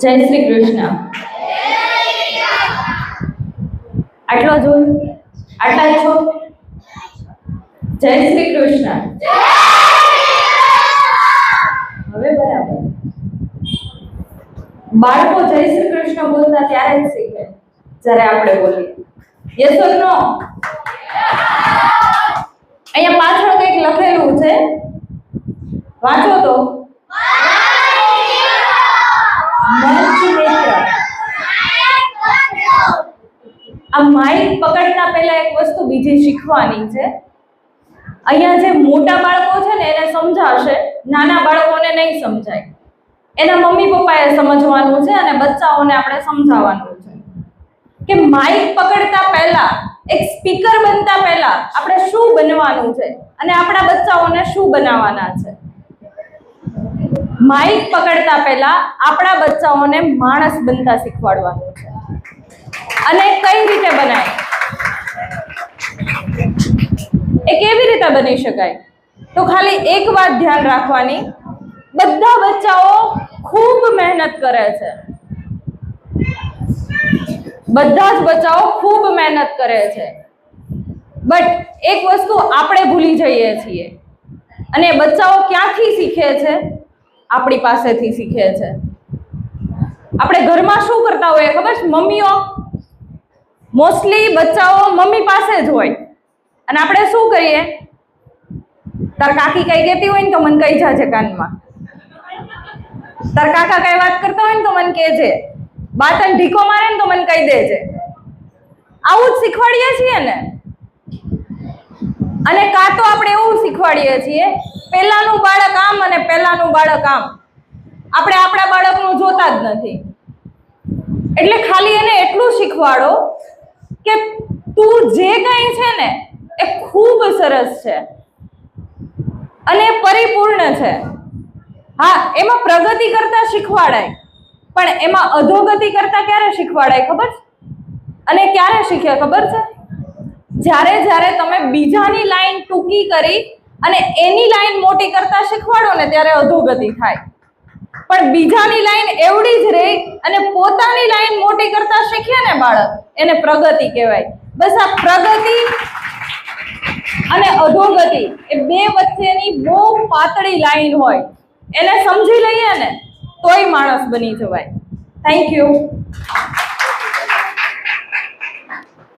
જય શ્રી કૃષ્ણ. આટલો જો આટલા છો? જય શ્રી કૃષ્ણ. હવે બરાબર. બાળકો જય શ્રી કૃષ્ણ બોલતા ત્યારે જ શીખે. જ્યારે આપણે બોલીએ. યસ ઓર નો અહીંયા પાછળ કંઈક લખેલું છે. વાંચો તો. આ માઇક પકડતા પહેલા એક વસ્તુ બીજી શીખવાની છે. અહીંયા જે મોટા બાળકો છે ને, એને સમજાશે. નાના બાળકોને નહીં સમજાય. એના મમ્મી પપ્પાએ સમજવાનું છે અને બચ્ચાઓને આપણે સમજાવવાનું છે. કે માઇક પકડતા પહેલા, એક સ્પીકર બનતા પહેલા આપણે શું બનવાનું છે અને આપણા બચ્ચાઓને શું બનાવવાના છે? માઇક પકડતા પહેલા આપણા બચ્ચાઓને માણસ બનતા શીખવાડવાનું છે. અને કઈ રીતે બનાય? એ કેવી રીતે બની શકાય? તો ખાલી એક વાત ધ્યાન રાખવાની, બધા બચ્ચાઓ ખૂબ મહેનત કરે છે. બધા જ બચ્ચાઓ ખૂબ મહેનત કરે છે. બટ એક વસ્તુ આપણે ભૂલી જઈએ છીએ, અને બચ્ચાઓ ક્યાંથી શીખે છે? આપણી પાસેથી શીખે છે. આપણે ઘરમાં શું કરતા હોઈએ ખબર છે? મમ્મીઓ મોસ્ટલી બચ્ચાઓ મમ્મી પાસે જ હોય. અને આપણે શું કરીએ? તાર કાકી કઈ કહેતી હોય ને તો મને કહી જાજે કાનમાં. તાર કાકા કઈ વાત કરતા હોય ને તો મને કહેજે. બાતન ઢીકો મારે ને તો મને કહી દેજે. આવું જ શીખવાડીએ છીએ ને. અને કાં તો આપણે એવું શીખવાડીએ છીએ, પહેલાનું બાળક આમ અને પહેલાનું બાળક આમ. આપણે આપણા બાળકનું જોતા જ નથી. એટલે ખાલી એને એટલું શીખવાડો કે તું જે કંઈ છે ને, એ ખૂબ સરસ છે. અને પરિપૂર્ણ છે. હા, એમાં પ્રગતિ કરતા શીખવાડાય. પણ એમાં અધોગતિ કરતા ક્યારે શીખવાડાય ખબર છે? અને ક્યારે શીખે ખબર છે? જ્યારે જ્યારે તમે બીજાની લાઈન ટૂંકી કરી અને એની લાઈન મોટી કરતા શીખવાડો ને, ત્યારે અધોગતિ થાય. પણ બીજાની લાઈન એવડી જ રહી અને પોતાની લાઈન મોટી કરતા શીખે ને બાળક, એને પ્રગતિ કહેવાય. બસ આ પ્રગતિ અને અધોગતિ એ બે વચ્ચેની બહુ પાતળી લાઈન હોય. એને સમજી લઈએ ને, તોય માણસ બની જવાય. Thank you